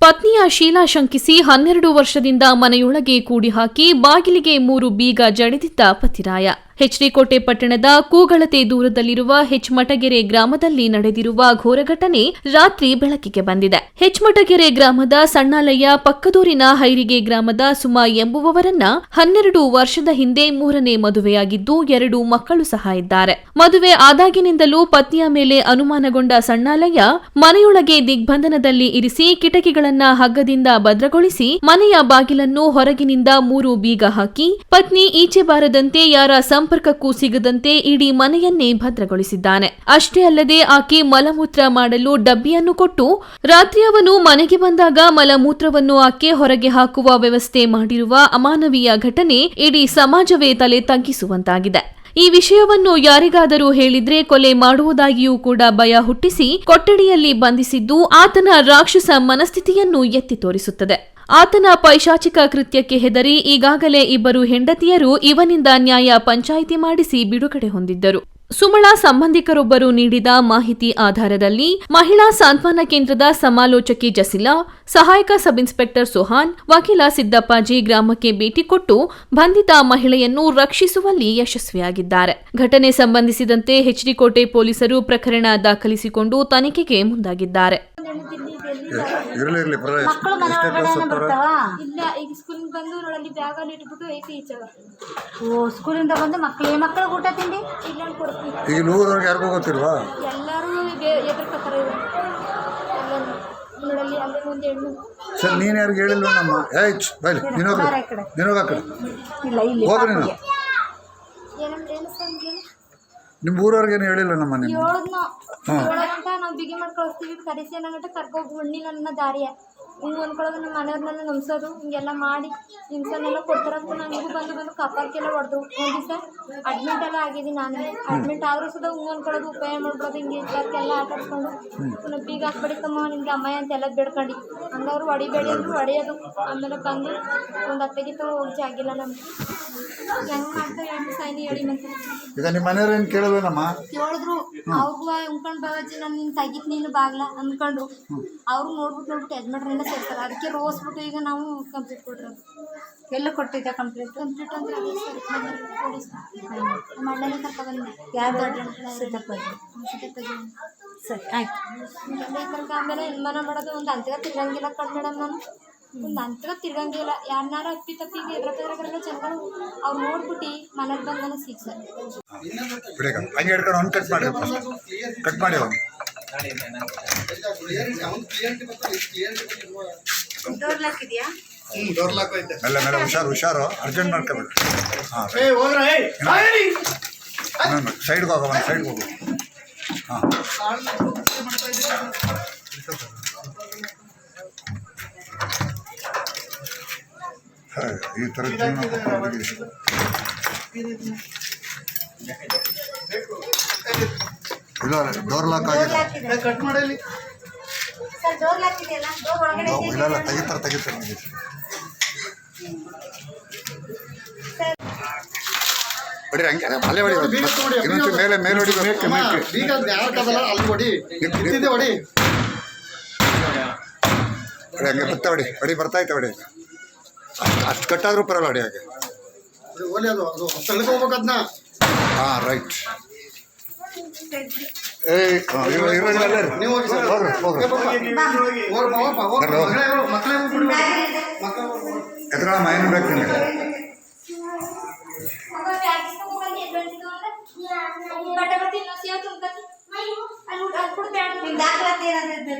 ಪತ್ನಿಯ ಶೀಲಾ ಶಂಕಿಸಿ ಹನ್ನೆರಡು ವರ್ಷದಿಂದ ಮನೆಯೊಳಗೆ ಕೂಡಿಹಾಕಿ ಬಾಗಿಲಿಗೆ ಮೂರು ಬೀಗ ಜಡಿದಿದ್ದ ಪತಿರಾಯ. ಹೆಚ್ಡಿಕೋಟೆ ಪಟ್ಟಣದ ಕೂಗಳತೆ ದೂರದಲ್ಲಿರುವ ಹೆಚ್ಮಟಗೆರೆ ಗ್ರಾಮದಲ್ಲಿ ನಡೆದಿರುವ ಘೋರ ಘಟನೆ ರಾತ್ರಿ ಬೆಳಕಿಗೆ ಬಂದಿದೆ. ಹೆಚ್ಮಟಗೆರೆ ಗ್ರಾಮದ ಸಣ್ಣಾಲಯ ಪಕ್ಕದೂರಿನ ಹೈರಿಗೆ ಗ್ರಾಮದ ಸುಮಾ ಎಂಬುವವರನ್ನ ಹನ್ನೆರಡು ವರ್ಷದ ಹಿಂದೆ ಮೂರನೇ ಮದುವೆಯಾಗಿದ್ದು ಎರಡು ಮಕ್ಕಳು ಸಹ ಇದ್ದಾರೆ. ಮದುವೆ ಆದಾಗಿನಿಂದಲೂ ಪತ್ನಿಯ ಮೇಲೆ ಅನುಮಾನಗೊಂಡ ಸಣ್ಣಾಲಯ್ಯ ಮನೆಯೊಳಗೆ ದಿಗ್ಬಂಧನದಲ್ಲಿ ಇರಿಸಿ ಕಿಟಕಿಗಳನ್ನ ಹಗ್ಗದಿಂದ ಭದ್ರಗೊಳಿಸಿ ಮನೆಯ ಬಾಗಿಲನ್ನು ಹೊರಗಿನಿಂದ ಮೂರು ಬೀಗ ಹಾಕಿ, ಪತ್ನಿ ಈಚೆ ಬಾರದಂತೆ ಯಾರ ಸಂಪರ್ಕಕ್ಕೂ ಸಿಗದಂತೆ ಇಡೀ ಮನೆಯನ್ನೇ ಭದ್ರಗೊಳಿಸಿದ್ದಾನೆ. ಅಷ್ಟೇ ಅಲ್ಲದೆ ಆಕೆ ಮಲಮೂತ್ರ ಮಾಡಲು ಡಬ್ಬಿಯನ್ನು ಕೊಟ್ಟು ರಾತ್ರಿ ಅವನು ಮನೆಗೆ ಬಂದಾಗ ಮಲಮೂತ್ರವನ್ನು ಆಕೆ ಹೊರಗೆ ಹಾಕುವ ವ್ಯವಸ್ಥೆ ಮಾಡಿರುವ ಅಮಾನವೀಯ ಘಟನೆ ಇಡೀ ಸಮಾಜವೇ ತಲೆ ತಗ್ಗಿಸುವಂತಾಗಿದೆ ಈ ವಿಷಯವನ್ನು ಯಾರಿಗಾದರೂ ಹೇಳಿದ್ರೆ ಕೊಲೆ ಮಾಡುವುದಾಗಿಯೂ ಕೂಡ ಭಯ ಹುಟ್ಟಿಸಿ ಕೊಠಡಿಯಲ್ಲಿ ಬಂಧಿಸಿದ್ದು ಆತನ ರಾಕ್ಷಸ ಮನಸ್ಥಿತಿಯನ್ನು ಎತ್ತಿ ತೋರಿಸುತ್ತದೆ. ಆತನ ಪೈಶಾಚಿಕ ಕೃತ್ಯಕ್ಕೆ ಹೆದರಿ ಈಗಾಗಲೇ ಇಬ್ಬರು ಹೆಂಡತಿಯರು ಇವನಿಂದ ನ್ಯಾಯ ಪಂಚಾಯಿತಿ ಮಾಡಿಸಿ ಬಿಡುಗಡೆ ಹೊಂದಿದ್ದರು. ಸುಮಳಾ ಸಂಬಂಧಿಕರೊಬ್ಬರು ನೀಡಿದ ಮಾಹಿತಿ ಆಧಾರದಲ್ಲಿ ಮಹಿಳಾ ಸಾಂತ್ವನ ಕೇಂದ್ರದ ಸಮಾಲೋಚಕಿ ಜಸಿಲಾ, ಸಹಾಯಕ ಸಬ್ ಇನ್ಸ್ಪೆಕ್ಟರ್ ಸುಹಾನ್, ವಕೀಲ ಸಿದ್ದಪ್ಪಾಜಿ ಗ್ರಾಮಕ್ಕೆ ಭೇಟಿ ಕೊಟ್ಟು ಬಂಧಿತ ಮಹಿಳೆಯನ್ನು ರಕ್ಷಿಸುವಲ್ಲಿ ಯಶಸ್ವಿಯಾಗಿದ್ದಾರೆ. ಘಟನೆ ಸಂಬಂಧಿಸಿದಂತೆ ಹೆಚ್ಡಿಕೋಟೆ ಪೊಲೀಸರು ಪ್ರಕರಣ ದಾಖಲಿಸಿಕೊಂಡು ತನಿಖೆಗೆ ಮುಂದಾಗಿದ್ದಾರೆ. ಇರಲಿ ಇರಲಿ ಪರವಾಗಿಲ್ಲ. ಮಕ್ಕಳು ಮನೆ ಎಷ್ಟೇ ಕ್ಲಾಸ್ ಒಳಗಡೆ ಓದ್ತಾರ ಬರ್ತಾವ ಇಲ್ಲ ಈಗ ಸ್ಕೂಲಿಂದ ಬಂದು ನೋಡಲ್ಲಿ ಬ್ಯಾಗಲ್ಲಿ ಇಟ್ಬಿಟ್ಟು ಐತಿ ಈಚವ ಓ ಸ್ಕೂಲಿಂದ ಬಂದು ಮಕ್ಕಳು ಮಕ್ಕಳು ಊಟ ತಿಂಡಿ? ಇಲ್ಲ ಕೊಡ್ತೀವಿ ಈಗ ಯಾರಿಗೂ ಗೊತ್ತಿಲ್ವಾ? ಎಲ್ಲರೂ ಎದುರ್ಕೋತಾರೆ ಇವರು. ಎಲ್ಲ ನೋಡಲ್ಲಿ ಅಲ್ಲೇ ಒಂದು ಹೆಣ್ಣು. ಸರ್ ನೀನು ಯಾರಿಗೆ ಹೇಳಿಲ್ವ ನಮ್ಮ? ಏಚ್ ಬೈಲಿ ನೀನು ಹೋಗ್ರಿ. ಬಾರ ಈ ಕಡೆ. ನೀನು ಹೋಗ ಕಡೆ. ಇಲ್ಲ ಇಲ್ಲಿ ಹೋಗ್ರಿ ನೀನು. ಏನಂತ ಏನು ಸಂಜೆ? ನಿಮ್ಮ ಊರವ್ರಿಗೆ ಏನು ಹೇಳಿಲ್ಲ ನಮ್ಮ ಹೇಳದ್ನೋ ಹಾಂ. ಹೇಳೋದಂತ ನಾವು ಬಿಗಿ ಮಾಡಿ ಕಳಿಸ್ತೀವಿ ಕರೆಸಿ ಅನ್ನಂಗಂಟ ಕರ್ಕೋಗಿ ಹೊಣ್ಣಿ ನನ್ನ ದಾರಿಯ. ಹಿಂಗೆ ಅನ್ಕೊಳ್ಳೋದು ನಮ್ಮ ಮನೆಯವ್ರನ್ನೆಲ್ಲ ನಂಬಿಸೋದು ಹಿಂಗೆಲ್ಲ ಮಾಡಿ ಹಿಂಸನೆಲ್ಲ ಕೊಡ್ತಾರಂತ ನನಗೂ ಬಂದು ಬಂದು ಕಪಾಲ್ಕೆಲ್ಲ ಹೊಡೆದು ಒಂದು ದಿವಸ ಅಡ್ಮಿಟ್ ಎಲ್ಲ ಆಗಿದ್ದೀನಿ ನಾನು. ಅಡ್ಮಿಟ್ ಆದರೂ ಸುದ ಹೂ ಅಂದ್ಕೊಳ್ಳೋದು ಉಪಾಯ ಮಾಡ್ಬೋದು ಹಿಂಗೆ ಇರ್ತಾರ್ಕೆಲ್ಲ ಆಟ ಆಡ್ಕೊಂಡು ಪುನಃ ಬೀಗ ಹಾಕ್ಬಿಡಿತಮ್ಮ ನಿನ್ಗೆ ಅಮ್ಮಯ್ಯ ಅಂತೆಲ್ಲ ಬೇಡ್ಕೊಂಡು. ಹಂಗವ್ರು ಹೊಡಿಬೇಡಿ ಅಂದ್ರು ಹೊಡೆಯೋದು. ಆಮೇಲೆ ಬಂದು ಒಂದು ಹತ್ತಗಿತ್ತು ಹೋಗಿ ಆಗಿಲ್ಲ ನಮ್ಗೆ. ಹೆಂಗೆ ಮಾಡ್ತಾರೆ ಹೆಂಗೆ ಸೈನಿ ಹೇಳಿ ಮತ್ತೆ. ಈಗ ನಿಮ್ಮ ಮನೆಯವ್ರು ಏನು ಹೇಳಿದ್ರು ಅವ್ರಿಗೂ ಉಣ್ಕೊಂಡು ಬಾಬಾಜಿ ನಾನು ನಿನ್ನ ತೆಗಿತ್ ನೀನು ಬಾಗ್ಲ ಅಂದ್ಕೊಂಡು ಅವ್ರು ನೋಡ್ಬಿಟ್ಟು ನೋಡ್ಬಿಟ್ಟು ಯಜಮಾನ್ರನ್ನ ಸೇರ್ತಾರೆ. ಅದಕ್ಕೆ ರೋಸ್ಬಿಟ್ಟು ಈಗ ನಾವು ಕಂಪ್ಲೀಟ್ ಕೊಟ್ಟಿರೋದು ಎಲ್ಲ ಕೊಟ್ಟಿದ್ದೆ ಕಂಪ್ಲೀಟ್ ಕಂಪ್ಲೀಟ್ ಅಂದ್ರೆ ಅದೇ ಸರ್. ನಮ್ಮ ಅಣ್ಣನೇ ಕರ್ಕೊಬಂದೆ ಯಾರು ಸರಿ ಆಯ್ತು. ಆಮೇಲೆ ಮನ ಮಾಡೋದು ಒಂದು ಅಂತ್ಯಗ ತಿರಂಗಿಲ್ಲ ಕಣ್ ಮೇಡಮ್ ನಾನು. ಅಂತ್ಯಗ ತಿರ್ಗಂಗಿಲ್ಲ. ಯಾರನ್ನಾರ ಅಪ್ಪಿ ತಪ್ಪಿ ಎದ್ರಪದ್ರಗಳೆಲ್ಲ ಜನಗಳು ಅವ್ರು ನೋಡ್ಬಿಟ್ಟು ಮನೆಗೆ ಬಂದು ನನಗೆ ಹಂಗೆ ಹಿಡ್ಕೊಂಡು ಕಟ್ ಮಾಡಿ ಕಟ್ ಮಾಡಿ ಡೋರ್ ಲಾಕ್ ಇದೆಯಾ? ಮೆಲ್ಲ ಮೆಲ್ಲ ಹುಷಾರು ಹುಷಾರು. ಅರ್ಜೆಂಟ್ ಮಾಡ್ಕೋಬೇಡಿ ಹಾಂ ಸೈಡ್ಗೆ ಹೋಗೋ ಒಂದು ಸೈಡ್ಗೆ ಹೋಗು. ಹಾಂ. ಈ ಥರ ಜೀವನ. ಇಲ್ಲ ಡೋರ್ ಲಾಕ್ ಆಗಿದೆ. ಇಲ್ಲ ಇಲ್ಲ ತೆಗಿತಾರೆ ತೆಗಿತಾರೆ ಹೊಡಿ ಹಂಗೆ ಅಲ್ಲೇ ಹೊಡಿ ಇನ್ನೊಂಚು ಮೇಲೆ ಮೇಲೆ ಹೊಡಿಬೇಕು ಮೇಕೆ ಈಗ ಯಾರಕ್ಕದಲ್ಲ ಅಲ್ಲಿ ಹೊಡಿ. ನಿಂತಿದ್ದೆ ಹೊಡಿ. ಹೊಡಿ ಹಂಗೆ ಬರ್ತಾ ಹೊಡಿ ಹೊಡಿ ಬರ್ತಾಯ್ತು ಹೊಡಿ. ಅಷ್ಟು ಕಟ್ಟಾದ್ರೂ ಪರವಾಗಿಲ್ಲ ಅಡಿ ಹಾಗೆ. ಅದು ಓಲಿ ಅದು ಅದು ತಳ್ಕ ಅದನ್ನ ಹಾಂ ರೈಟ್ ಇರು. ನೀವು ಎದ್ರ ಬೇಕು ನಿಮಗೆ ಬಟ್ಟೆ ಇನ್ನೂ ನಿಮ್ ದಾಖಲಾತಿ ಏನಾದ್ರು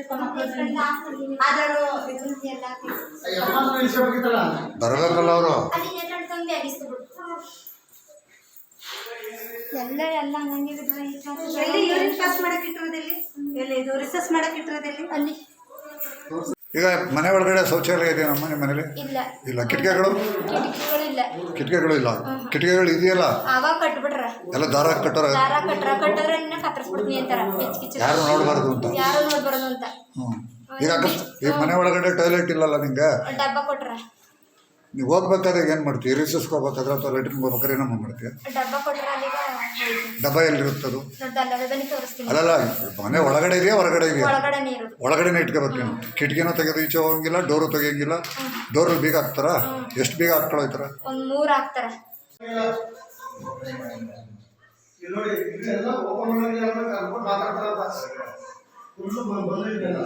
ಬರಬೇಕಲ್ಲ ಅವರು. ಎಲ್ಲ ಎಲ್ಲ ಹಂಗೆ ಈ class ಎಲ್ಲಿ ಯೂರಿನ್ ಪಾಸ್ ಮಾಡಕ್ ಇಟ್ಟಿರೋದಿಲ್ಲಿ ಎಲ್ಲಿ ಇದು ರಿಸರ್ಚ್ ಮಾಡಕ್ ಇಟ್ಟಿರೋದಿಲ್ಲಿ ಅಲ್ಲಿ ಈಗ ಮನೆ ಒಳಗಡೆ ಶೌಚಾಲಯ ಇದೆ ನಮ್ಮ ಮನೇಲಿ? ಇಲ್ಲ. ಇಲ್ಲ ಕಿಟಕಿಗಳು? ಕಿಟಕಿಗಳು ಇಲ್ಲ. ಕಿಟಕಿಗಳು ಇಲ್ಲ ಕಿಟಕಿಗಳು ಇದೆಯಲ್ಲ ಕಟ್ಬಿಟ್ರ. ಎಲ್ಲ ದಾರ ಕಟ್ಟರ? ದಾರ ಕಟ್ಟಿದ್ರೆ ನಿನ್ನ ಕತ್ತರಿಸ್ಬಿಡ್ತೀನಿ ಅಂತಾರ ಕಿಚ್ ಕಿಚ್. ಯಾರು ನೋಡಬಾರ್ದು ಅಂತ? ಯಾರು ನೋಡ್ಬಾರ್ದು ಅಂತ. ಹ್ಞೂ ಈಗ ಈಗ ಮನೆ ಒಳಗಡೆ ಟಾಯ್ಲೆಟ್ ಇಲ್ಲಲ್ಲ ನಿಂಗೆ? ಡಬ್ಬ ಕೊಟ್ರ. ನೀವು ಹೋಗ್ಬೇಕಾದ್ರೆ ಏನು ಮಾಡ್ತೀವಿ ರಿಸಸ್ಗೆ ಹೋಗ್ಬೇಕಾದ್ರೆ ಅಥವಾ ಲೆಟ್ರಿನ್ಗೆ ಹೋಗ್ಬೇಕಾದ್ರೆ ಏನಮ್ಮ ಮಾಡ್ತೀಯ? ಡಬ್ಬ ಕೊಟ್ರ ಅಲ್ಲಿಗ ಡಬ್ಬ ಎಲ್ಲಿರುತ್ತದು? ದೊಡ್ಡಲ್ಲವೇ ಬನ್ನಿ ತೋರಿಸ್ತೀನಿ. ಅಲ್ಲಲ್ಲ ಮನೆ ಒಳಗಡೆ ಇದೆಯಾ ಹೊರಗಡೆ ಇದೆಯಾ? ಒಳಗಡೆ ಇರೋದು. ಒಳಗಡೆನೇ ಇಟ್ಕೋಬೇಕು ನೀವು ಕಿಟಕಿನೂ ತೆಗೆದು ಈಚೆ ಹೋಗಂಗಿಲ್ಲ ಡೋರು ತೆಗಿಯಂಗಿಲ್ಲ. ಡೋರು ಬೀಗ ಹಾಕ್ತಾರ? ಎಷ್ಟು ಬೀಗ ಹಾಕ್ಕೊಳೋಯ್ತಾರ ಒಂದು ಮೂರು ಹಾಕ್ತಾರೆ. ಇಲ್ಲಿ ನೋಡಿ ಇದೆಲ್ಲ ಓಪನ್ ಮಾಡಿ ಎಲ್ಲ ಕರ್ಕೊಂಡು ಮಾತಾಡ್ತಾರಲ್ಲ ಫುಲ್ಲು ಬಂದಿಲ್ಲ